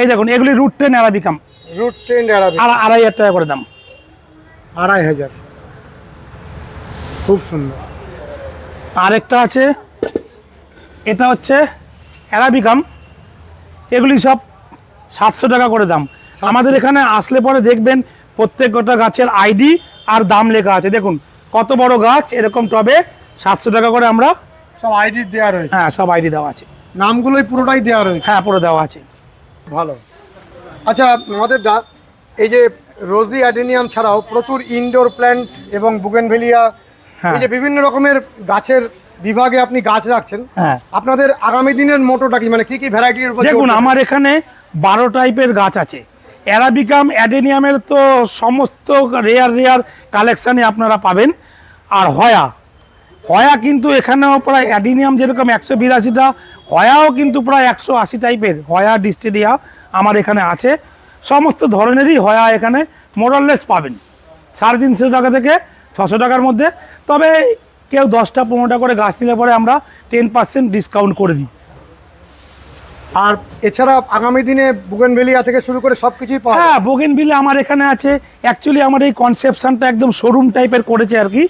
এই দেখুন এগুলি root train arabicum root train আড়াই হাজার টাকা করে দাম। আড়াই হাজার। খুব সুন্দর। আরেকটা আছে এটা হচ্ছে অ্যারাবিকাম এগুলি সব সাতশো টাকা করে দাম। আমাদের এখানে আসলে পরে দেখবেন প্রত্যেকটা গাছের আইডি আর দাম লেখা আছে। দেখুন কত বড় গাছ এরকম টবে সাতশো টাকা করে আমরা সব আইডি দেওয়া রয়েছে। হ্যাঁ সব আইডি দেওয়া আছে। নামগুলোই পুরোটাই দেওয়া রয়েছে। হ্যাঁ পুরো দেওয়া আছে। ভালো। আচ্ছা আমাদের দা এই যে রোজি অ্যাডেনিয়াম ছাড়াও প্রচুর ইনডোর প্ল্যান্ট এবং বুগেনভেলিয়া হ্যাঁ। এই যে বিভিন্ন রকমের গাছের বিভাগে আপনি গাছ রাখছেন হ্যাঁ। আপনাদের আগামী দিনের মোটোটা কি? মানে কি কি ভ্যারাইটির উপর দেখুন আমার এখানে বারো টাইপের গাছ আছে। অ্যারাবিকাম অ্যাডেনিয়ামের তো সমস্ত রেয়ার রেয়ার কালেকশানে আপনারা পাবেন। আর হয়া হয়া কিন্তু এখানেও প্রায় অ্যাডিনিয়াম যেরকম একশো বিরাশিটা হয়াও কিন্তু প্রায় একশো আশি টাইপের হয়া ডিস্টেরিয়া আমার এখানে আছে। সমস্ত ধরনেরই হয়া এখানে মোরাললেস পাবেন। সাড়ে তিনশো টাকা থেকে ছশো টাকার মধ্যে। তবে কেউ দশটা পনেরোটা করে গাছ নিলে পরে আমরা টেন পার্সেন্ট ডিসকাউন্ট করে দিই। আর এছাড়া আগামী দিনে বুগেনভেলিয়া থেকে শুরু করে সব কিছুই পাওয়া হ্যাঁ বোগেনভিলে আমার এখানে আছে। অ্যাকচুয়ালি আমার এই কনসেপশনটা একদম শোরুম টাইপের করেছে আর কি।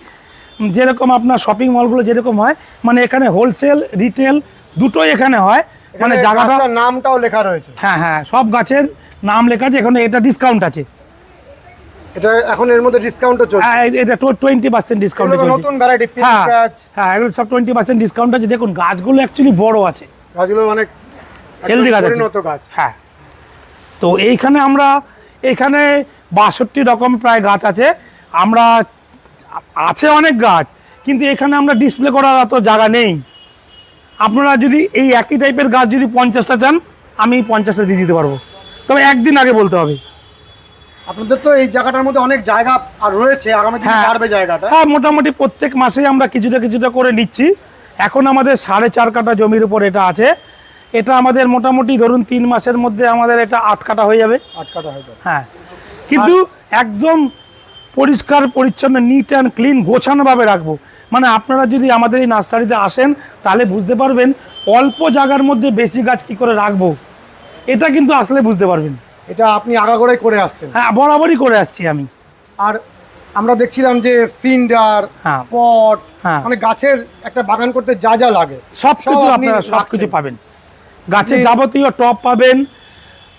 যেরকম আপনার শপিং মলগুলো যেরকম হয় মানে এখানে হোলসেল রিটেল দুটোই এখানে হয়। মানে মানে জায়গাটা নামটাও লেখা রয়েছে। হ্যাঁ হ্যাঁ সব গাছের নাম লেখা আছে এখানে এটা ডিসকাউন্ট আছে। এটা এখন এর মধ্যে ডিসকাউন্টও চলছে। হ্যাঁ এটা টোয়েন্টি পার্সেন্ট ডিসকাউন্ট এগুলো তো নতুন ভ্যারাইটি হ্যাঁ গাছ। হ্যাঁ এগুলো সব টোয়েন্টি পার্সেন্ট ডিসকাউন্ট আছে। দেখুন গাছগুলো অ্যাকচুয়ালি বড় আছে। গাছগুলো অনেক হেলদি গাছ আছে। গাছ। হ্যাঁ। তো এইখানে আমরা এখানে বাষট্টি রকম প্রায় গাছ আছে। আমরা আছে অনেক গাছ কিন্তু এখানে আমরা ডিসপ্লে করার অত জায়গা নেই। আপনারা যদি এই একই টাইপের গাছ যদি পঞ্চাশটা চান আমি পঞ্চাশটা দিয়ে দিতে পারব। তবে একদিন আগে বলতে হবে। আপনাদের তো এই জায়গাটার মধ্যে অনেক জায়গা আর রয়েছে আগামী দিনে হ্যাঁ। বাড়বে জায়গাটা। হ্যাঁ মোটামুটি প্রত্যেক মাসেই আমরা কিছুটা কিছুটা করে নিচ্ছি। এখন আমাদের সাড়ে চার কাটা জমির উপর এটা আছে। এটা আমাদের মোটামুটি ধরুন তিন মাসের মধ্যে আমাদের এটা আট কাটা হয়ে যাবে। আটকাটা হয়ে যাবে। হ্যাঁ। কিন্তু একদম পরিষ্কার পরিচ্ছন্ন নিট অ্যান্ড ক্লিন গোছানোভাবে রাখব। মানে আপনারা যদি আমাদের এই নার্সারিতে আসেন তাহলে বুঝতে পারবেন অল্প জায়গার মধ্যে বেশি গাছ কি করে রাখব। এটা কিন্তু আসলে বুঝতে পারবেন। এটা আপনি আগাগোড়াই করে আসছেন। হ্যাঁ বরাবরই করে আসছি আমি। আর আমরা দেখছিলাম যে সিন্ডার হ্যাঁ। পট হ্যাঁ। মানে গাছের একটা বাগান করতে যা যা লাগে সব কিছু আপনি আপনারা সব কিছু পাবেন। গাছে যাবতীয় টপ পাবেন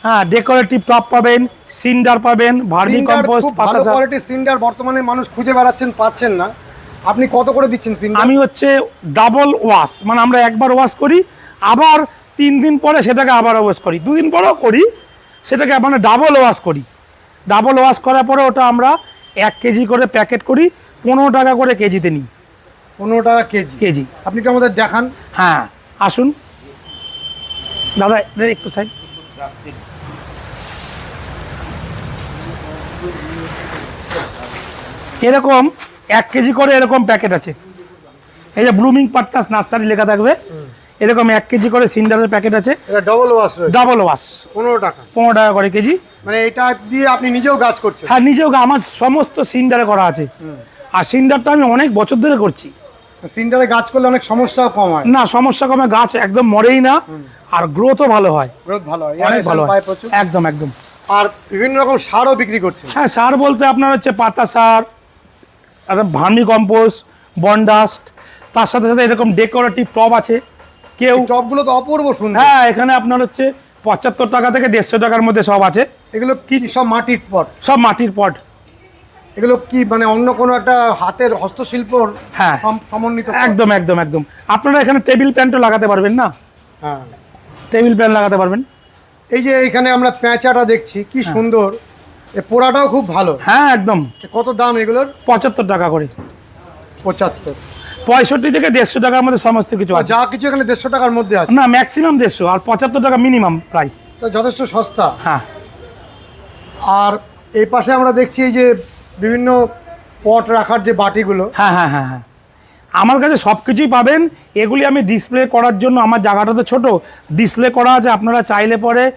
হ্যাঁ ডেকোরেটিভ টপ পাবেন সিন্ডার পাবেন ভার্মি কম্পোস্ট পাতা কোয়ালিটির সিন্ডার বর্তমানে মানুষ খুঁজে বেড়াচ্ছেন পাচ্ছেন না। আপনি কত করে দিচ্ছেন আমি হচ্ছে ডাবল ওয়াশ মানে আমরা একবার ওয়াশ করি আবার তিন দিন পরে সেটাকে আবার ওয়াশ করি। দুদিন পরেও করি সেটাকে মানে ডাবল ওয়াশ করি। ডাবল ওয়াশ করার পরে ওটা আমরা এক কেজি করে প্যাকেট করি পনেরো টাকা করে কেজিতে নিই। পনেরো টাকা কেজি। কেজি। আপনি একটু আমাদের দেখান। হ্যাঁ আসুন। দাদা একটু সাইড এরকম এক কেজি করে এরকম প্যাকেট আছে। এই যে ব্লুমিং পাট্টাস নাস্তারি লেখা থাকবে। এরকম এক কেজি করে সিন্ডারের প্যাকেট আছে। এটা ডবল ওয়াশ ডাবল ওয়াশ পনেরো টাকা। পনেরো টাকা করে কেজি। মানে এটা দিয়ে আপনি নিজেও গাছ করছেন। হ্যাঁ নিজেও আমার সমস্ত সিন্ডারে করা আছে। আর সিন্ডারটা আমি অনেক বছর ধরে করছি। সিন্ডারে গাছ করলে অনেক সমস্যাও কম হয়। না সমস্যা কমে গাছ একদম মরেই না। আর গ্রোথও ভালো হয়। গ্রোথ ভালো হয়। অনেক ভালো হয়। একদম একদম। আর বিভিন্ন রকম সারও বিক্রি করছে হ্যাঁ সার বলতে আপনার হচ্ছে পাতা সার ভার্মি কম্পোস্ট বনডাস্ট তার সাথে সাথে এরকম ডেকোরেটিভ টব আছে। কেউ এই টবগুলো তো অপূর্ব সুন্দর। হ্যাঁ এখানে আপনার হচ্ছে পঁচাত্তর টাকা থেকে দেড়শো টাকার মধ্যে সব আছে। এগুলো কি সব মাটির পট? সব মাটির পট। এগুলো কি মানে অন্য কোনো একটা হাতের হস্তশিল্প হ্যাঁ। সমন্বিত একদম একদম একদম। আপনারা এখানে টেবিল প্যান্টও লাগাতে পারবেন না? হ্যাঁ। টেবিল প্যান্ট লাগাতে পারবেন। এই যে এখানে আমরা পেঁচাটা দেখছি কি সুন্দর। এ পোড়াটাও খুব ভালো। হ্যাঁ একদম। কত দাম এগুলোর? পঁচাত্তর টাকা করে। পঁচাত্তর। পঁয়ষট্টি থেকে দেড়শো টাকার মধ্যে সমস্ত কিছু আছে। যা কিছু এখানে দেড়শো টাকার মধ্যে আছে। না ম্যাক্সিমাম দেড়শো। আর পঁচাত্তর টাকা মিনিমাম প্রাইস তো যথেষ্ট সস্তা। হ্যাঁ। আর এই পাশে আমরা দেখছি এই যে বিভিন্ন পট রাখার যে বাটিগুলো। হ্যাঁ হ্যাঁ হ্যাঁ হ্যাঁ। আমার কাছে সব কিছুই পাবেন। এগুলি আমি ডিসপ্লে করার জন্য আমার জায়গাটা তো ছোটো। ডিসপ্লে করা আছে আপনারা চাইলে পরে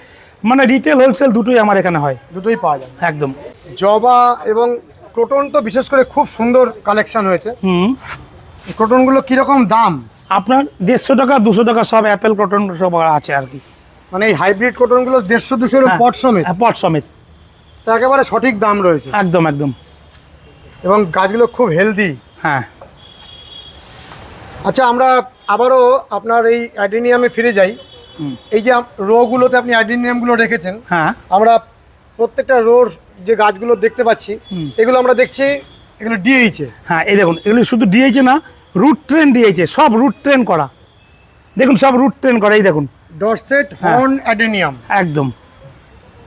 মানে রিটেল হোলসেল দুটোই আমার এখানে হয়। দুটোই পাওয়া যায়। একদম। জবা এবং ক্রোটন তো বিশেষ করে খুব সুন্দর কালেকশন হয়েছে। হুম। ক্রোটনগুলো কীরকম দাম? আপনার দেড়শো টাকা দুশো টাকা সব অ্যাপেল কটন সব আছে আর কি। মানে এই হাইব্রিড কটনগুলো দেড়শো দুশো হ্যাঁ। পট সমেত। হ্যাঁ, পট সমেত। তা একেবারে সঠিক দাম রয়েছে। একদম একদম। এবং গাছগুলো খুব হেলদি হ্যাঁ। আচ্ছা আমরা আবারও আপনার এই অ্যাডিনিয়ামে ফিরে যাই। এই যে রোগুলোতে আপনি অ্যাডিনিয়ামগুলো রেখেছেন হ্যাঁ। আমরা প্রত্যেকটা রোর যে গাছগুলো দেখতে পাচ্ছি। এগুলো আমরা দেখছি এগুলো ডিএইচে হ্যাঁ এই দেখুন এগুলো শুধু দিয়েছে না রুট ট্রেন দিয়েছে সব রুট ট্রেন করা। দেখুন সব রুট ট্রেন করা এই দেখুন। ডরসেট হ্যাঁ। হর্ন অ্যাডেনিয়াম একদম।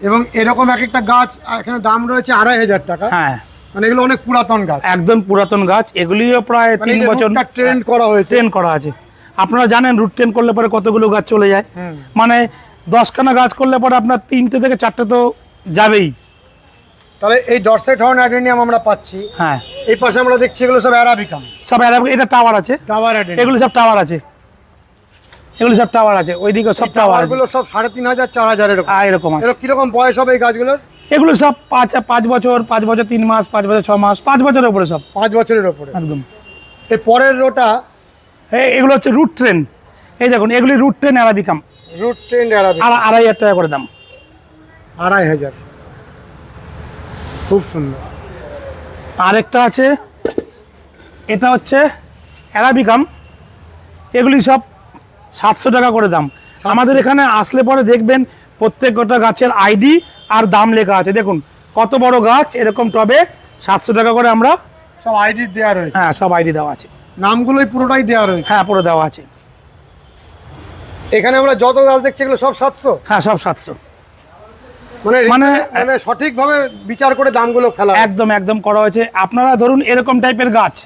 এবং এরকম এক একটা গাছ এখানে দাম রয়েছে আড়াই হাজার টাকা। হ্যাঁ। মানে এগুলো অনেক পুরাতন গাছ। একদম পুরাতন গাছ এগুলিও প্রায় মানে তিন বছর ট্রেন্ড করা হয়েছে। ট্রেন করা আছে। আপনারা জানেন রুট ট্রেন করলে পরে কতগুলো গাছ চলে যায়। মানে দশখানা গাছ করলে পরে আপনার তিনটে থেকে চারটে তো যাবেই। তাহলে এই ডরসেট হর্ন অ্যাডেনিয়াম আমরা পাচ্ছি। হ্যাঁ। এই পাশে আমরা দেখছি এগুলো সব অ্যারাবিকাম সব এরা- এটা টাওয়ার আছে। টাওয়ার এগুলো সব টাওয়ার আছে। এগুলো সব টাওয়ার আছে। ওইদিকে সব টাওয়ার আছে। টাওয়ারগুলো সব সাড়ে তিন হাজার চার হাজার এরকম। এরকম আছে। কীরকম বয়স হবে এই গাছগুলোর? এগুলো সব পাঁচ পাঁচ বছর পাঁচ বছর তিন মাস পাঁচ বছর ছ মাস পাঁচ বছরের উপরে সব। পাঁচ বছরের ওপরে একদম। এই পরের রোটা এগুলো হচ্ছে রুট ট্রেন এই দেখুন এগুলি root train arabicum root train আড়াই হাজার টাকা করে দাম। আড়াই হাজার। খুব সুন্দর। আরেকটা আছে এটা হচ্ছে অ্যারাবিকাম। এগুলি সব সাতশো টাকা করে দাম। আমাদের এখানে আসলে পরে দেখবেন প্রত্যেকটা গাছের আইডি আর দাম লেখা আছে। দেখুন কত বড় গাছ এরকম টবে সাতশো টাকা করে আমরা সব আইডি দেওয়া রয়েছে। হ্যাঁ সব আইডি দেওয়া আছে। নামগুলোই পুরোটাই দেওয়া রয়েছে। হ্যাঁ পুরো দেওয়া আছে। এখানে আমরা যত গাছ দেখছি এগুলো সব সাতশো? হ্যাঁ সব সাতশো। মানে মানে- মানে সঠিকভাবে বিচার করে দামগুলো ফেলা একদম একদম করা হয়েছে। আপনারা ধরুন এরকম টাইপের গাছ।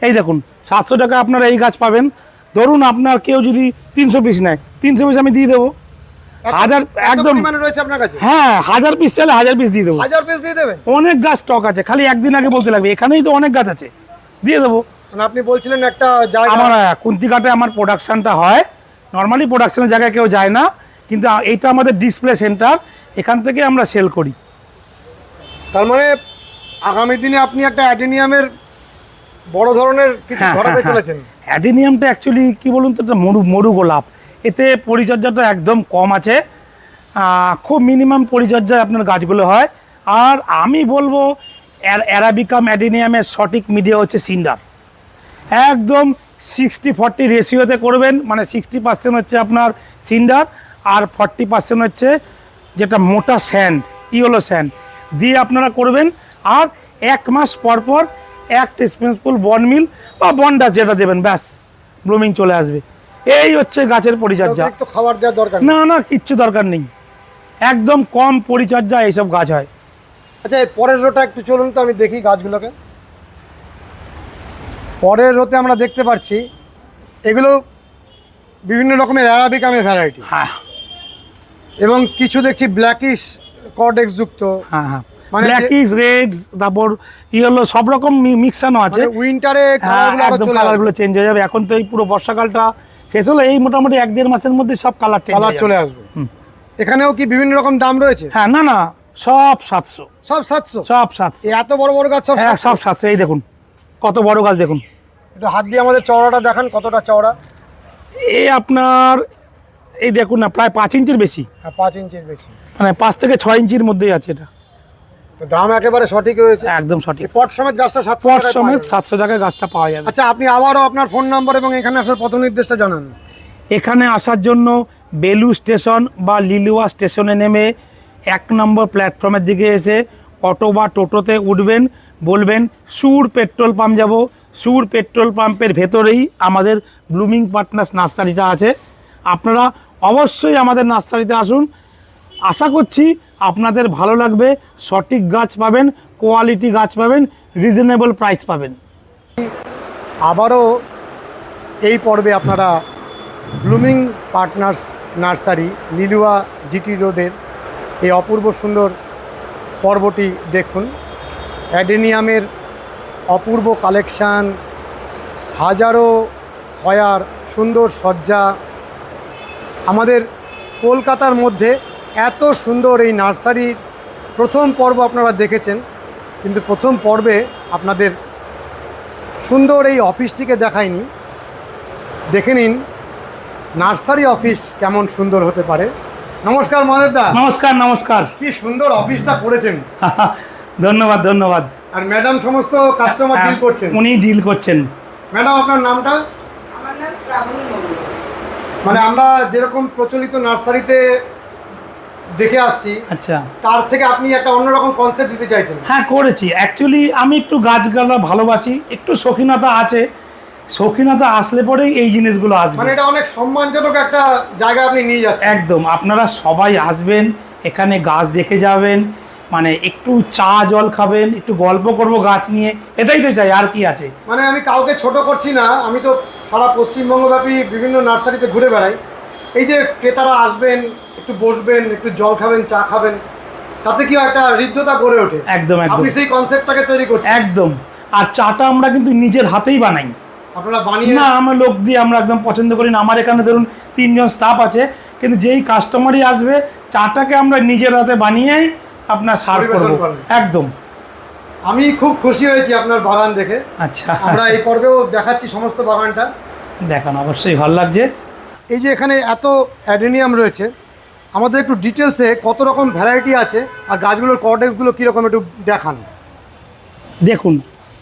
এই দেখুন সাতশো টাকা আপনারা এই গাছ পাবেন। ধরুন আপনার কেউ যদি তিনশো পিস নেয় তিনশো পিস আমি দিয়ে দেবো। হাজার একদম। রয়েছে আপনার কাছে? হ্যাঁ হাজার পিস চাইলে হাজার পিস দিয়ে দেবো। হাজার পিস দিয়ে দেবেন? অনেক গাছ স্টক আছে খালি একদিন আগে বলতে লাগবে। এখানেই তো অনেক গাছ আছে। দিয়ে দেবো। মানে আপনি বলছিলেন একটা জায়গা আমার কুন্তিঘাটে আমার প্রোডাকশনটা হয়। নর্মালি প্রোডাকশনের জায়গায় কেউ যায় না কিন্তু এইটা আমাদের ডিসপ্লে সেন্টার এখান থেকে আমরা সেল করি। তার মানে আগামী দিনে আপনি একটা অ্যাডেনিয়ামের বড় ধরনের কিছু হ্যাঁ, ঘটাতে হ্যাঁ, হ্যাঁ। চলেছেন। অ্যাডিনিয়ামটা অ্যাকচুয়ালি কি বলুন তো এটা মরু মরু গোলাপ। এতে পরিচর্যাটা একদম কম আছে। খুব মিনিমাম পরিচর্যায় আপনার গাছগুলো হয়। আর আমি বলব অ্যারাবিকাম অ্যাডিনিয়ামের সঠিক মিডিয়া হচ্ছে সিন্ডার। একদম সিক্সটি ফর্টি রেশিওতে করবেন মানে সিক্সটি পার্সেন্ট হচ্ছে আপনার সিন্ডার আর ফর্টি পার্সেন্ট হচ্ছে যেটা মোটা স্যান্ড ইয়েলো স্যান্ড দিয়ে আপনারা করবেন আর এক মাস পর পর এক টিস্পুনফুল বন মিল বা বনডাস যেটা দেবেন ব্যাস ব্লুমিং চলে আসবে। এই হচ্ছে গাছের পরিচর্যা। খাবার দেওয়ার দরকার না না কিচ্ছু দরকার নেই। একদম কম পরিচর্যা এইসব গাছ হয়। আচ্ছা এর পরের রোটা একটু চলুন তো আমি দেখি গাছগুলোকে। পরের রোতে আমরা দেখতে পাচ্ছি এগুলো বিভিন্ন রকমের অ্যারাবিকামের ভ্যারাইটি হ্যাঁ। এবং কিছু দেখছি ব্ল্যাকিশ কর্ডেক্স যুক্ত। হ্যাঁ হ্যাঁ। মানে যে- ব্ল্যাকিস রেড তারপর ইয়েলো সব রকম মিক্সানো আছে। মানে উইন্টারে কালারগুলো একদম কালারগুলো চেঞ্জ হয়ে যাবে। এখন তো এই পুরো বর্ষাকালটা শেষ হলো এই মোটামুটি এক দেড় মাসের মধ্যে সব কালার কালার চলে আসবে। এখানেও কি বিভিন্ন রকম দাম রয়েছে? হ্যাঁ না না সব সাতশো। সব সাতশো? সব সাতশো। এত বড় বড় গাছ সব হ্যাঁ 700? সব সাতশো এই দেখুন। কত বড় গাছ দেখুন। একটু হাত দিয়ে আমাদের চওড়াটা দেখান কতটা চওড়া। এ আপনার এই দেখুন না প্রায় পাঁচ ইঞ্চির বেশি। হ্যাঁ পাঁচ ইঞ্চির বেশি। মানে পাঁচ থেকে ছয় ইঞ্চির মধ্যেই আছে এটা। তো দাম একেবারে সঠিক রয়েছে। একদম সঠিক। পট সমেত গাছটা সাতশো পট সমেত সাতশো টাকায় গাছটা পাওয়া যাবে। আচ্ছা আপনি আবারও আপনার ফোন নাম্বার এবং এখানে আসার পথ নির্দেশটা জানান। এখানে আসার জন্য বেলু স্টেশন বা লিলুয়া স্টেশনে নেমে এক নম্বর প্ল্যাটফর্মের দিকে এসে অটো বা টোটোতে উঠবেন। বলবেন, সুর পেট্রোল পাম্প যাব। সুর পেট্রোল পাম্পের ভেতরেই আমাদের ব্লুমিং পার্টনার্স নার্সারিটা আছে। আপনারা অবশ্যই আমাদের নার্সারিতে আসুন। আশা করছি আপনাদের ভালো লাগবে। সঠিক গাছ পাবেন, কোয়ালিটি গাছ পাবেন, রিজনেবল প্রাইস পাবেন। আবারও এই পর্বে আপনারা Blooming Partners nursery Liluah GT রোডের এই অপূর্ব সুন্দর পর্বটি দেখুন। অ্যাডেনিয়ামের অপূর্ব কালেকশান হাজারো হয়ার সুন্দর সজ্জা আমাদের কলকাতার মধ্যে এত সুন্দর এই নার্সারির প্রথম পর্ব আপনারা দেখেছেন কিন্তু প্রথম পর্বে আপনাদের সুন্দর এই অফিসটিকে দেখায়নি দেখে নিন নার্সারি অফিস কেমন সুন্দর হতে পারে। নমস্কার মহাদেব দা। নমস্কার নমস্কার। কি সুন্দর অফিসটা করেছেন। ধন্যবাদ ধন্যবাদ। আর ম্যাডাম সমস্ত কাস্টমার ডিল করছেন? উনি ডিল করছেন। ম্যাডাম আপনার নামটা? আমার নাম শ্রাবণী মণ্ডল। মানে আমরা যেরকম প্রচলিত নার্সারিতে দেখে আসছি আচ্ছা। তার থেকে আপনি একটা অন্যরকম কনসেপ্ট দিতে চাইছেন। হ্যাঁ করেছি। অ্যাকচুয়ালি আমি একটু গাছগালা ভালোবাসি একটু শৌখিনতা আছে। শৌখিনতা আসলে পরেই এই জিনিসগুলো আসবে। মানে এটা অনেক সম্মানজনক একটা জায়গা আপনি নিয়ে যাচ্ছেন। একদম। আপনারা সবাই আসবেন এখানে গাছ দেখে যাবেন মানে একটু চা জল খাবেন একটু গল্প করব গাছ নিয়ে এটাই তো চাই আর কি আছে? মানে আমি কাউকে ছোট করছি না আমি তো সারা পশ্চিমবঙ্গব্যাপী বিভিন্ন নার্সারিতে ঘুরে বেড়াই। এই যে ক্রেতারা আসবেন একটু বসবেন একটু জল খাবেন চা খাবেন তাতে কি একটা হৃদ্যতা গড়ে ওঠে? একদম একদম। আপনি সেই কনসেপ্টটাকে তৈরি করছেন? একদম। আর চাটা আমরা কিন্তু নিজের হাতেই বানাই। আপনারা বানিয়ে না আমরা লোক দিয়ে আমরা একদম পছন্দ করি না। আমার এখানে ধরুন তিনজন স্টাফ আছে কিন্তু যেই কাস্টমারই আসবে চাটাকে আমরা নিজের হাতে বানিয়েই আপনার সার্ভ পরিবেশন করব। একদম। আমি খুব খুশি হয়েছি আপনার বাগান দেখে। আচ্ছা। আমরা এই পর্বেও দেখাচ্ছি সমস্ত বাগানটা। দেখান অবশ্যই ভালো লাগছে। এই যে এখানে এত অ্যাডেনিয়াম রয়েছে আমাদের একটু ডিটেলসে কত রকম ভ্যারাইটি আছে আর গাছগুলোর কর্ডেক্সগুলো কীরকম একটু দেখান। দেখুন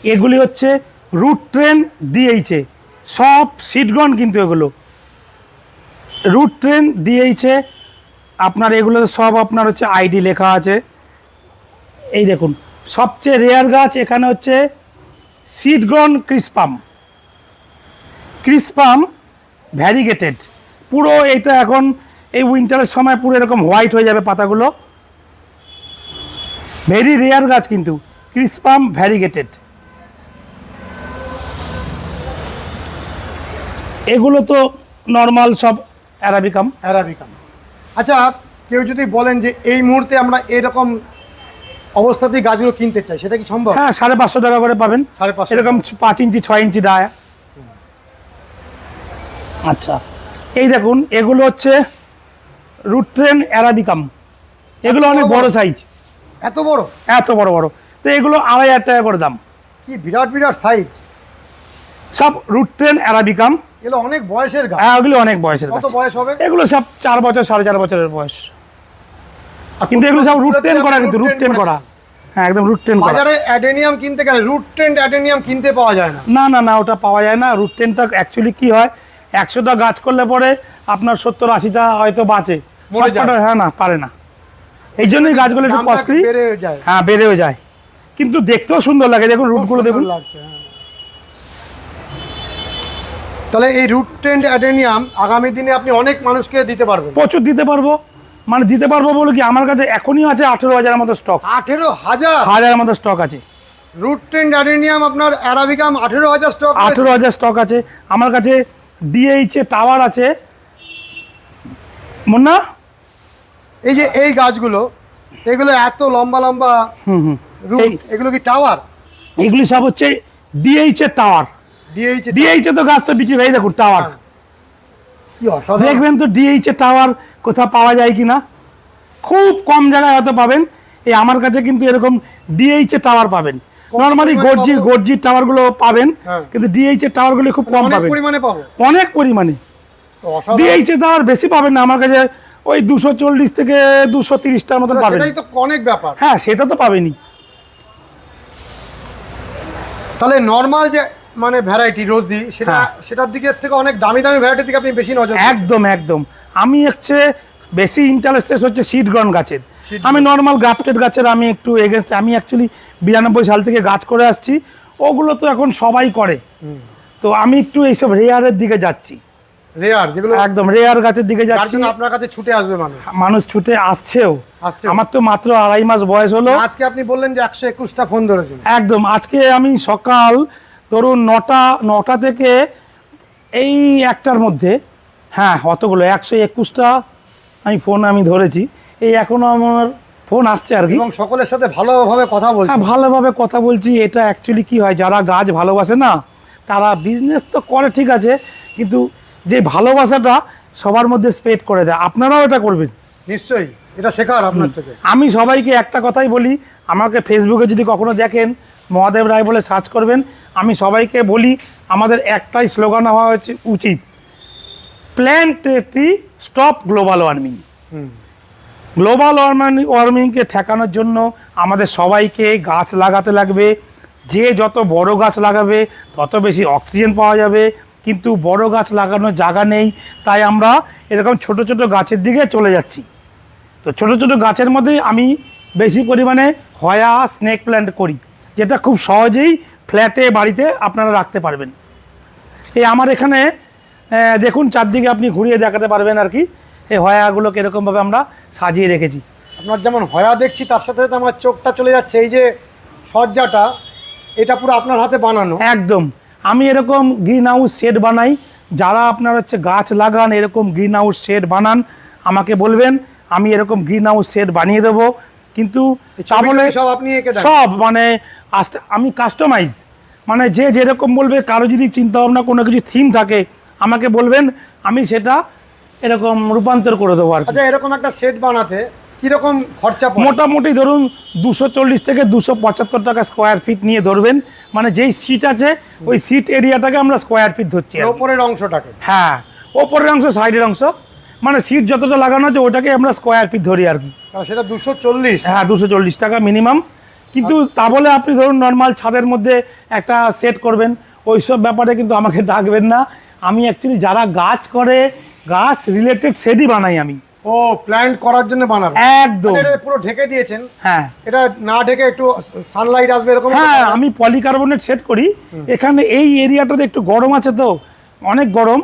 এগুলি হচ্ছে রুট ট্রেন ডিএইচে সব সিটগন কিন্তু এগুলো। রুট ট্রেন ডিএইচে আপনার এগুলো সব আপনার হচ্ছে আইডি লেখা আছে। এই দেখুন, সবচেয়ে রেয়ার গাছ এখানে হচ্ছে সিডগ্রন ক্রিসপাম ক্রিসপাম ভ্যারিগেটেড পুরো এটা এখন এই উইন্টারের সময় পুরো এরকম হোয়াইট হয়ে যাবে পাতাগুলো। ভেরি রেয়ার গাছ কিন্তু ক্রিসপাম ভ্যারিগেটেড এগুলো তো নর্মাল সব অ্যারাবিকাম অ্যারাবিকাম আচ্ছা কেউ যদি বলেন যে এই মুহূর্তে আমরা এরকম অবস্থাতেই গাছগুলো কিনতে চাই সেটা কি সম্ভব? হ্যাঁ সাড়ে পাঁচশো টাকা করে পাবেন। সাড়ে পাঁচশো এরকম পাঁচ ইঞ্চি ছয় ইঞ্চি ডায়া। আচ্ছা এই দেখুন এগুলো হচ্ছে রুট ট্রেন অ্যারাবিকাম। এগুলো অনেক বড় সাইজ এত বড়? এত বড় বড়। তো এগুলো আড়াই হাজার টাকা করে দাম। কি বিরাট বিরাট সাইজ সব রুট ট্রেন অ্যারাবিকাম। এগুলো অনেক বয়সের গাছ। হ্যাঁ ওগুলো অনেক বয়সের কত বয়স হবে? এগুলো সব চার বছর সাড়ে চার বছরের বয়স। কিন্তু এগুলো সব রুট টেন করা কিন্তু রুট টেন করা। হ্যাঁ একদম রুট টেন করা। বাজারে অ্যাডেনিয়াম কিনতে গেলে রুট ট্রেন্ড অ্যাডেনিয়াম কিনতে পাওয়া যায় না। না না না ওটা পাওয়া যায় না। রুট টেনটা অ্যাকচুয়ালি কি হয় একশোটা গাছ করলে পরে আপনার সত্তর আশিটা হয়তো বাঁচে। সবকটা হ্যাঁ না পারে না। এই জন্যই গাছগুলো একটু কস্টলি হ্যাঁ বেড়েও যায়। কিন্তু দেখতেও সুন্দর লাগে। দেখুন রুটগুলো দেখুন। হ্যাঁ। তাহলে এই রুট ট্রেন্ড অ্যাডেনিয়াম আগামী দিনে আপনি অনেক মানুষকে দিতে পারবেন। প্রচুর দিতে পারব। মানে দিতে পারব বলে কি? আমার কাছে এখনই আছে আঠেরো হাজারের মতো স্টক আঠেরো হাজার? হাজারের মতো স্টক আছে। রুট ট্রেন্ড অ্যাডেনিয়াম আপনার অ্যারাবিকাম আঠেরো হাজার স্টক আঠেরো হাজার স্টক আছে। আমার কাছে ডিএইচ টাওয়ার আছে। মুন্না? এই যে এই গাছগুলো এগুলো এত লম্বা লম্বা হুম হুম। রুট এগুলো কি টাওয়ার এগুলি সব হচ্ছে ডিএইচ এর টাওয়ার ডিএইচ ডিএইচ তো গাছ তো বিক্রি হয়ে। দেখুন টাওয়ার দেখবেন তো ডিএইচ এর টাওয়ার কোথাও পাওয়া যায় কিনা? খুব কম জায়গায় হয়তো পাবেন। এই আমার কাছে কিন্তু এরকম ডিএইচ এর টাওয়ার পাবেন। নর্মালি গর্জির? গর্জির টাওয়ারগুলো পাবেন হ্যাঁ। কিন্তু ডিএইচ এর টাওয়ারগুলো খুব কম পাবেন। অনেক পরিমাণে। তো অসাধারণ। ডিএইচ এর টাওয়ার বেশি পাবেন না আমার কাছে ওই দুশো চল্লিশ থেকে দুশো তিরিশটার মতন পাবেন। অনেক ব্যাপার। হ্যাঁ সেটা তো পাবেনই। তাহলে নর্মাল যে মানে ভ্যারাইটি রোজি সেটা হ্যাঁ। সেটার দিকে থেকে অনেক দামি দামি ভ্যারাইটির দিকে আপনি বেশি নজর একদম একদম। আমি হচ্ছে বেশি ইন্টারেস্টেড হচ্ছে সিডগ্রন গাছের। আমি নর্মাল গ্রাফটেড গাছের আমি একটু এগেনস্ট আমি অ্যাকচুয়ালি বিরানব্বই সাল থেকে গাছ করে আসছি। ওগুলো তো এখন সবাই করে। তো আমি একটু এইসব রেয়ারের দিকে যাচ্ছি। রেয়ার যেগুলো একদম রেয়ার গাছের দিকে যাচ্ছি। আপনার কাছে ছুটে আসবে মানুষ। মানুষ ছুটে আসছেও। আসছে আমার তো মাত্র আড়াই মাস বয়স হলো। আজকে আপনি বললেন যে একশো একুশটা ফোন ধরেছেন। একদম আজকে আমি সকাল ধরুন নটা নটা থেকে এই একটার মধ্যে হ্যাঁ অতগুলো একশো একুশটা আমি ফোন আমি ধরেছি। এই এখনও আমার ফোন আসছে আর কি। এবং সকলের সাথে ভালোভাবে কথা বলছি। হ্যাঁ ভালোভাবে কথা বলছি। এটা অ্যাকচুয়ালি কি হয় যারা গাছ ভালোবাসে না তারা বিজনেস তো করে ঠিক আছে কিন্তু যে ভালোবাসাটা সবার মধ্যে স্প্রেড করে দেয়। আপনারাও এটা করবেন? নিশ্চয়ই। এটা শেখার আপনার থেকে। আমি সবাইকে একটা কথাই বলি আমাকে ফেসবুকে যদি কখনো দেখেন মহাদেব রায় বলে সার্চ করবেন। আমি সবাইকে বলি আমাদের একটাই স্লোগান হওয়া হচ্ছে উচিত। Plant tree stop global warming. Global warming ওয়ার্মিংকে ঠেকানোর জন্য আমাদের সবাইকে গাছ লাগাতে লাগবে। যে যত বড় গাছ লাগাবে তত বেশি অক্সিজেন পাওয়া যাবে। কিন্তু বড় গাছ লাগানোর জায়গা নেই তাই আমরা এরকম ছোট ছোট গাছের দিকে চলে যাচ্ছি। তো ছোট ছোট গাছের মধ্যে আমি বেশি পরিমাণে হয়া স্নেক প্ল্যান্ট করি। যেটা খুব সহজেই ফ্ল্যাটে বাড়িতে আপনারা রাখতে পারবেন। এই আমার এখানে দেখুন চারদিকে আপনি ঘুরিয়ে দেখাতে পারবেন আর কি। এই হয়াগুলো কীরকমভাবে আমরা সাজিয়ে রেখেছি। আপনার যেমন হয়া দেখছি তার সাথে সাথে আমার চোখটা চলে যাচ্ছে। এই যে সজ্জাটা এটা পুরো আপনার হাতে বানানো। একদম। আমি এরকম গ্রিন হাউস শেড বানাই। যারা আপনার হচ্ছে গাছ লাগান এরকম গ্রিন হাউস শেড বানান আমাকে বলবেন আমি এরকম গ্রিন হাউস শেড বানিয়ে দেবো। কিন্তু এই তা বলে সব আপনি সব মানে আমি কাস্টমাইজ মানে যে যেরকম বলবে কারও যদি চিন্তা ভাবনা কোনো কিছু থিম থাকে আমাকে বলবেন আমি সেটা এরকম রূপান্তর করে দেবো আর আচ্ছা এরকম একটা সেট বানাতে কীরকম খরচা মোটামুটি ধরুন দুশো চল্লিশ থেকে দুশো পঁচাত্তর টাকা স্কোয়ার ফিট নিয়ে ধরবেন। মানে যেই সিট আছে ওই সিট এরিয়াটাকে আমরা স্কোয়ার ফিট ধরছি ওপরের অংশটাকে? হ্যাঁ ওপরের অংশ সাইডের অংশ। মানে সিট যতটা লাগানো আছে ওটাকে আমরা স্কোয়ার ফিট ধরি আর কি। সেটা দুশো চল্লিশ। হ্যাঁ দুশো চল্লিশ টাকা মিনিমাম কিন্তু তা বলে আপনি ধরুন নর্মাল ছাদের মধ্যে একটা সেট করবেন ওই সব ব্যাপারে কিন্তু আমাকে ডাকবেন না। আমি অ্যাকচুয়ালি যারা গাছ করে গাছ রিলেটেড সেটই বানাই আমি। ও প্ল্যান্ট করার জন্য বানাবে। একদম। এটা পুরো ঢেকে দিয়েছেন। হ্যাঁ। এটা না ঢেকে একটু সানলাইট আসবে এরকম হ্যাঁ আমি পলিকার্বনেট সেট করি। এখানে এই এরিয়াটাতে একটু গরম আছে তো অনেক গরম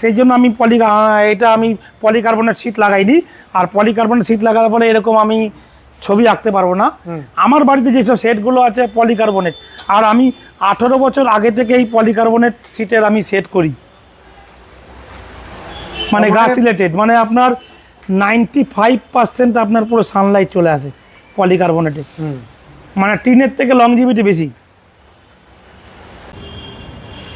সেই জন্য আমি পলি এটা আমি পলিকার্বনেট শীট লাগাইনি। আর পলিকার্বনেট শীট লাগার পরে এরকম আমি ছবি আঁকতে পারব না। আমার বাড়িতে যেসব সেটগুলো আছে পলিকার্বনেট আর আমি আঠেরো বছর আগে থেকে এই পলিকার্বনেট সিটের আমি সেট করি। মানে গাছ রিলেটেড মানে আপনার নাইনটি ফাইভ পার্সেন্ট আপনার পুরো সানলাইট চলে আসে পলিকার্বনেটে। মানে টিনের থেকে লংজিভিটি বেশি।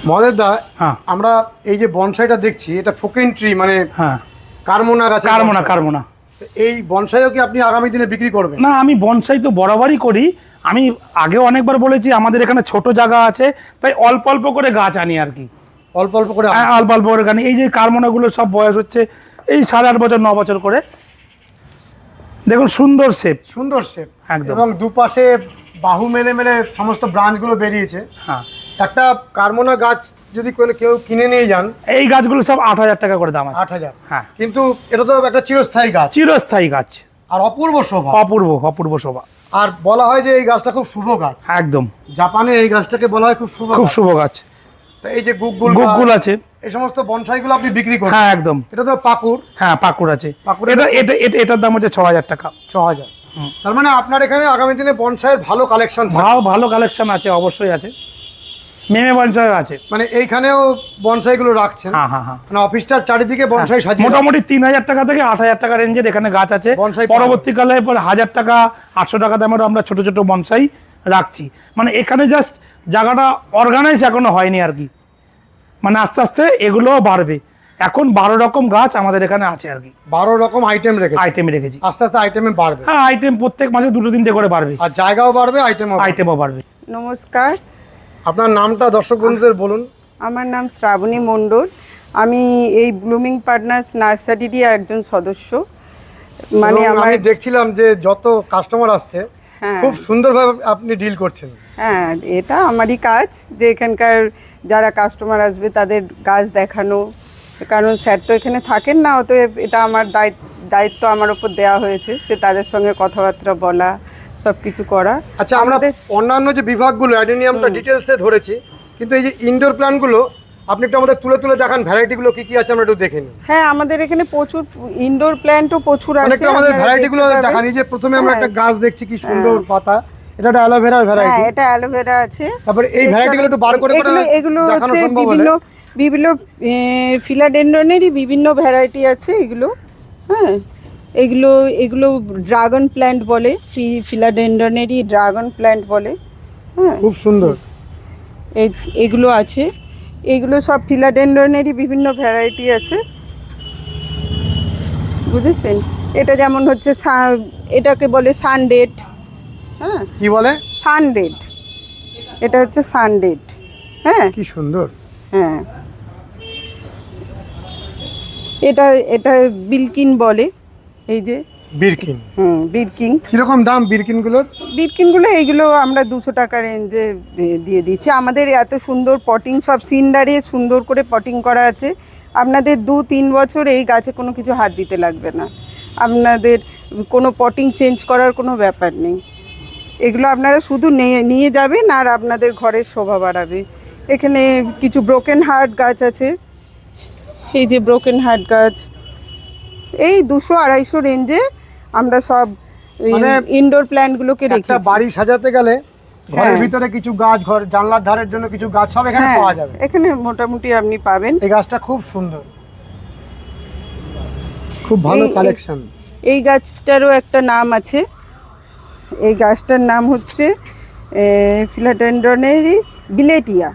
মহাদেব দা হ্যাঁ। আমরা এই যে বনসাইটা দেখছি এটা ফোকেন ট্রি মানে হ্যাঁ। কার্মোনা গাছ কারমোনা কারমোনা। এই বনসাইও কি আপনি আগামী দিনে বিক্রি করবেন? না আমি বনসাই তো বরাবরই করি। আমি আগেও অনেকবার বলেছি আমাদের এখানে ছোট জায়গা আছে তাই অল্প অল্প করে গাছ আনি আর কি। অল্প অল্প করে হ্যাঁ, অল্প অল্প করে গানি এই যে কারমোনাগুলো সব বয়স হচ্ছে এই সাড়ে আট বছর ন বছর করে। দেখুন সুন্দর শেপ। সুন্দর শেপ। একদম। এবং দুপাশে বাহু মেলে মেলে সমস্ত ব্রাঞ্চগুলো বেরিয়েছে। হ্যাঁ। একটা কার্মোনা গাছ যদি কোনো কেউ কিনে নিয়ে যান এই গাছগুলো সব আট হাজার টাকা করে দাম আছে। আট হাজার। হ্যাঁ। কিন্তু এটা তো একটা চিরস্থায়ী গাছ। চিরস্থায়ী গাছ। আর অপূর্ব শোভা। অপূর্ব অপূর্ব শোভা। আর বলা হয় যে এই গাছটা খুব শুভ গাছ। একদম। জাপানে এই গাছটাকে বলা হয় খুব শুভ খুব। শুভ গাছ। তা এই যে গুগগুল গুগগুল আছে। এই সমস্ত বনসাইগুলো আপনি বিক্রি করেন হ্যাঁ একদম। এটা তো পাকুর। হ্যাঁ পাকুড় আছে। পাকুড়ের- এটা এটা এটা এটার দাম হচ্ছে ছ হাজার টাকা। ছ হাজার। তার মানে আপনার এখানে আগামী দিনে বনসাইয়ের ভালো কালেকশন ভালো ভালো কালেকশন আছে অবশ্যই আছে। মেমে বঞ্চয় আছে। মানে এইখানেও বনসাইগুলো রাখছেন। হ্যাঁ হ্যাঁ হ্যাঁ। মানে অফিসটার চারিদিকে বনসাই সাজিয়ে মোটামুটি তিন হাজার টাকা থেকে আট হাজার টাকা রেঞ্জের এখানে গাছ আছে। বনসাই পরবর্তীকালে পরে হাজার টাকা আটশো টাকা দামের আমরা ছোট ছোট বনসাই রাখছি। মানে এখানে জাস্ট জায়গাটা অর্গানাইজ এখনও হয়নি আর কি। মানে আস্তে আস্তে এগুলোও বাড়বে। এখন বারো রকম গাছ আমাদের এখানে আছে আর কি। বারো রকম আইটেম রেখে আইটেম রেখেছি। আস্তে আস্তে আইটেমে বাড়বে। হ্যাঁ আইটেম প্রত্যেক মাসে দুটো তিনটে করে বাড়বে। আর জায়গাও বাড়বে আইটেমও বাড়বে। আইটেমও বাড়বে। নমস্কার। আপনার নামটা দর্শক বন্ধুদের বলুন। আমার নাম শ্রাবণী মণ্ডল। আমি এই ব্লুমিং পার্টনার্স নার্সারিরই একজন সদস্য। মানে আমি দেখছিলাম যে যত কাস্টমার আসছে হ্যাঁ। খুব সুন্দরভাবে আপনি ডিল করছেন। হ্যাঁ এটা আমারই কাজ যে এখানকার যারা কাস্টমার আসবে তাদের গাছ দেখানো। কারণ স্যার তো এখানে থাকেন না অতএব এটা আমার দায়িত্ব দায়িত্ব আমার ওপর দেওয়া হয়েছে যে তাদের সঙ্গে কথাবার্তা বলা। সব কিছু করা। আচ্ছা আমরা অন্যান্য যে বিভাগগুলো অ্যাডেনিয়ামটা ডিটেলসে ধরেছি কিন্তু এই যে ইনডোর প্ল্যান্টগুলো আপনি একটু আমাদের তুলে তুলে দেখান ভ্যারাইটিগুলো কি কি আছে আমরা একটু দেখে নিই। হ্যাঁ আমাদের এখানে প্রচুর ইনডোর প্ল্যান্টও প্রচুর আছে অনেকটা আমাদের ভ্যারাইটিগুলো দেখান এই যে প্রথমে আমরা একটা হ্যাঁ। গাছ দেখছি কি সুন্দর পাতা এটা একটা অ্যালোভেরার হ্যাঁ ভ্যারাইটি এটা অ্যালোভেরা আছে। তারপরে এই ভ্যারাইটিগুলো একটু বার করে করে এগুলো এগুলো হচ্ছে বিভিন্ন বিভিন্ন ফিলাডেন্ড্রনেরই বিভিন্ন ভ্যারাইটি আছে এগুলো হ্যাঁ। এগুলো এগুলো ড্রাগন প্ল্যান্ট বলে ফিলাডেন্ড্রনেরই ড্রাগন প্ল্যান্ট বলে হ্যাঁ। খুব সুন্দর। এই এগুলো আছে। এগুলো সব ফিলাডেন্ড্রনেরই বিভিন্ন ভ্যারাইটি আছে। বুঝেছেন? এটা যেমন হচ্ছে এটাকে বলে সানডেট হ্যাঁ। কি বলে? সানডেট এটা হচ্ছে সানডেট হ্যাঁ। কি সুন্দর। হ্যাঁ। এটা এটা বিলকিন বলে। এই যে বিরকিন হুম বিরকিং কীরকম দাম বিরকিনগুলোর বিটকিনগুলো এইগুলো আমরা দুশো টাকা রেঞ্জে দিয়ে- দিয়ে দিচ্ছি। আমাদের এত সুন্দর পটিং সব সিনডারে সুন্দর করে পটিং করা আছে। আপনাদের দু তিন বছর এই গাছে কোনো কিছু হাত দিতে লাগবে না। আপনাদের কোনো পটিং চেঞ্জ করার কোনো ব্যাপার নেই। এগুলো আপনারা শুধু নিয়ে নিয়ে যাবেন আর আপনাদের ঘরের শোভা বাড়াবে। এখানে কিছু ব্রোকেন হার্ট গাছ আছে। এই যে ব্রোকেন হার্ট গাছ। এই দুশো আড়াইশো রেঞ্জে আমরা সব ইনডোর প্ল্যান্টগুলোকে রেখেছি। বাড়ি সাজাতে গেলে ঘরের হ্যাঁ। ভিতরে কিছু গাছ ঘর জানলার ধারের জন্য কিছু গাছ সব এখানে হ্যাঁ পাওয়া যাবে। এখানে মোটামুটি আপনি পাবেন। এই গাছটা খুব সুন্দর। খুব ভালো কালেকশন এই গাছটারও একটা নাম আছে। এই গাছটার নাম হচ্ছে ফিলাডেন্ড্রনেরই বিলেটিয়া।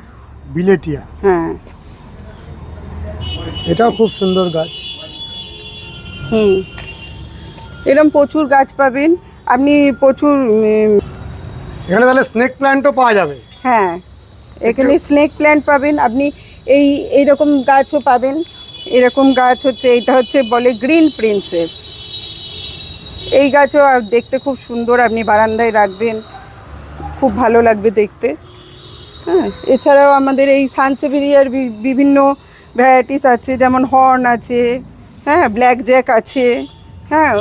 বিলেটিয়া। হ্যাঁ। এটাও খুব সুন্দর গাছ। হুম। এরকম প্রচুর গাছ পাবেন। আপনি প্রচুর এখানে তাহলে স্নেক প্ল্যান্টও পাওয়া যাবে। হ্যাঁ। এখানে স্নেক প্ল্যান্ট পাবেন। আপনি এই এইরকম গাছও পাবেন। এরকম গাছ হচ্ছে এটা হচ্ছে বলে গ্রিন প্রিন্সেস এই গাছও দেখতে খুব সুন্দর আপনি বারান্দায় রাখবেন। খুব ভালো লাগবে দেখতে। হ্যাঁ এছাড়াও আমাদের এই সানসেভেরিয়ার বিভিন্ন ভ্যারাইটিস আছে যেমন হর্ন আছে। হ্যাঁ ব্ল্যাক জ্যাক আছে। হ্যাঁ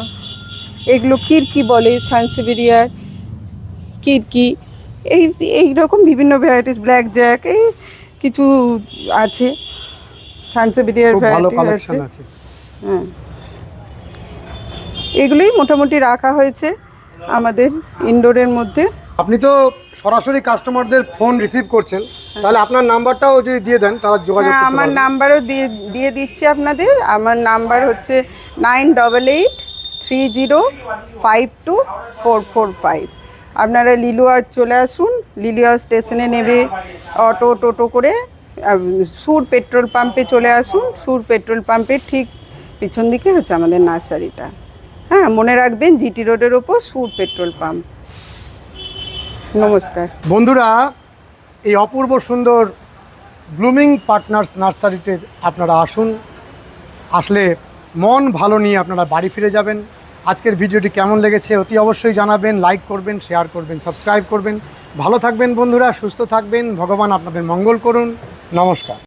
এগুলো কিরকি বলে সানসেভেরিয়ার কিরকি। এই এই রকম বিভিন্ন ভ্যারাইটিস ব্ল্যাক জ্যাক এই কিছু আছে। সানসেভিডিয়ার খুব ভালো ভ্যারাইটি কালেকশন আছে। আছে। হ্যাঁ। এগুলোই মোটামুটি রাখা হয়েছে আমাদের ইনডোরের মধ্যে। আপনি তো সরাসরি কাস্টমারদের ফোন রিসিভ করছেন। তাহলে আপনার নাম্বারটাও যদি দিয়ে দেন তারা যোগাযোগ হ্যাঁ আমার নাম্বারও দিয়ে দিয়ে দিচ্ছি আপনাদের। আমার নাম্বার হচ্ছে nine double eight three zero five two four four five. আপনারা লিলুয়া চলে আসুন। লিলুয়া স্টেশনে নেবে অটো টোটো করে। সুর পেট্রোল পাম্পে চলে আসুন। সুর পেট্রোল পাম্পের ঠিক পিছন দিকে হচ্ছে আমাদের নার্সারিটা। হ্যাঁ মনে রাখবেন জিটি রোডের ওপর সুর পেট্রোল পাম্প। নমস্কার। বন্ধুরা এই অপূর্ব সুন্দর ব্লুমিং পার্টনার্স নার্সারিতে আপনারা আসুন। আসলে মন ভালো নিয়ে আপনারা বাড়ি ফিরে যাবেন। আজকের ভিডিওটি কেমন লেগেছে অতি অবশ্যই জানাবেন, লাইক করবেন, শেয়ার করবেন, সাবস্ক্রাইব করবেন। ভালো থাকবেন বন্ধুরা, সুস্থ থাকবেন। ভগবান আপনাদের মঙ্গল করুন। নমস্কার।